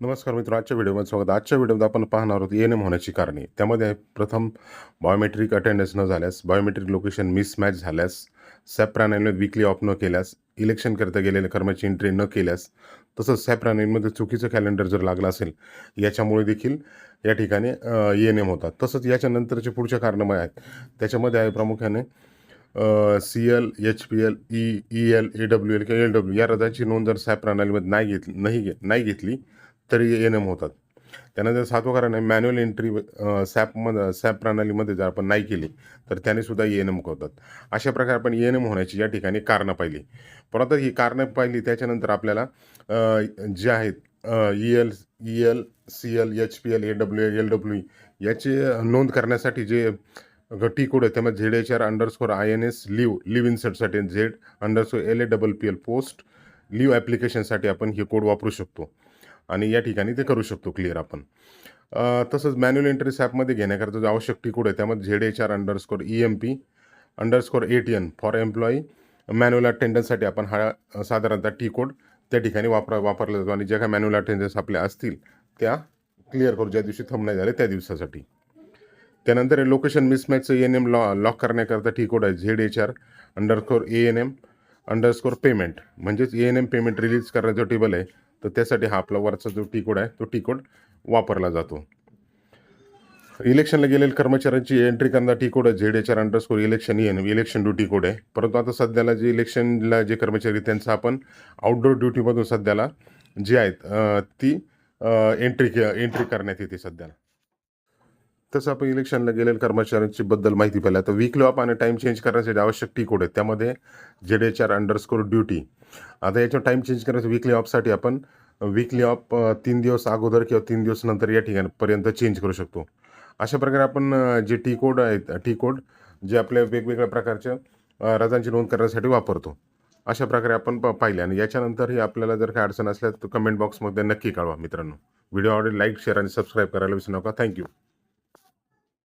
नमस्कार मित्र आजच्या व्हिडिओमध्ये स्वागत. आजच्या व्हिडिओमध्ये आपण पाहणार आहोत एन एम होण्याची कारणे. त्यामध्ये आहे प्रथम बायोमेट्रिक अटेंडन्स न झाल्यास बायोमेट्रिक लोकेशन मिसमॅच झाल्यास सॅप विकली ऑफ न केल्यास इलेक्शनकरिता गेलेल्या कर्माची एंट्री न केल्यास तसंच सॅप चुकीचं कॅलेंडर जर लागलं असेल याच्यामुळे देखील या ठिकाणी एन एम होतात. तसंच याच्यानंतरचे पुढच्या कारणं आहेत. त्याच्यामध्ये आहे प्रामुख्याने C L H P L E E L A W L किंवा एल डब्ल्यू या रजाची नोंद जर सॅप प्रणालीमध्ये नाही घेतली नाही घे नाही घेतली तरी एन एम होतात. त्यानंतर सातवं कारण आहे मॅन्युअल एंट्री सॅपमध्ये सॅप प्रणालीमध्ये जर आपण नाही केली तर त्याने सुद्धा एन एम करतात. अशा प्रकारे आपण एन एम होण्याची या ठिकाणी कारणं पाहिली. परत ही कारणं पाहिली त्याच्यानंतर आपल्याला जे आहेत E L E L C L H P L A W L W याची नोंद करण्यासाठी जे टी कोड आहे त्यामध्ये Z H R underscore I N S leave leave इन्सर्टसाठी Z underscore L A double P L post leave ॲप्लिकेशनसाठी आपण हे code वापरू शकतो. आणि या ठिकाणी ते करू शकतो क्लिअर आपण. तसंच मॅन्युअल एंट्री ॲपमध्ये घेण्याकरता जो आवश्यक टी आहे त्यामध्ये Z H R underscore E M P underscore A T N for employee manual अटेंडन्ससाठी आपण हा साधारणतः टी कोड त्या ठिकाणी वापरा वापरला जातो. आणि ज्या काही मॅन्युअल अटेंडन्स आपल्या असतील त्या क्लिअर करू. ज्या दिवशी थंब नाही झाले त्या दिवसासाठी. त्यानंतर लोकेशन मिसमॅचचं एन एम लॉ लॉक करण्याकरता टी कोड आहे Z H R underscore A N M underscore payment म्हणजेच A N M payment release करण्याचा टेबल आहे. तर त्यासाठी हा आपला वरचा जो टिकोड आहे तो टिकोड वापरला जातो. इलेक्शनला गेलेल्या कर्मचाऱ्यांची एंट्री करणारा टी कोड आहे Z H R underscore election N election duty code आहे. परंतु आता सध्याला जे इलेक्शनला जे कर्मचारी आहेत, आपण आउटडोर ड्युटीमधून सध्याला जे आहेत ती एंट्री एंट्री करण्यात येते सध्याला. तसं आपण इलेक्शनला गेलेल्या कर्मचाऱ्यांची बद्दल माहिती पाहिली. तर वीकली ऑफ आणि टाईम चेंज करण्यासाठी आवश्यक टी कोड आहे. त्यामध्ये Z H R underscore duty आता याच्यावर टाईम चेंज करायचं वीकली ऑफसाठी आपण वीकली ऑफ तीन दिवस अगोदर किंवा तीन दिवस नंतर या ठिकाणपर्यंत चेंज करू शकतो. अशा प्रकारे आपण जे टी कोड आहेत टी कोड जे आपल्या वेगवेगळ्या प्रकारच्या रजांची नोंद करण्यासाठी वापरतो. अशा प्रकारे आपण प पाहिले. आणि याच्यानंतरही आपल्याला जर काही अडचण असल्यास तर कमेंट बॉक्समध्ये नक्की कळवा मित्रांनो. व्हिडिओ आवडेल लाईक शेअर आणि सबस्क्राईब करायला विसरू नका. थँक्यू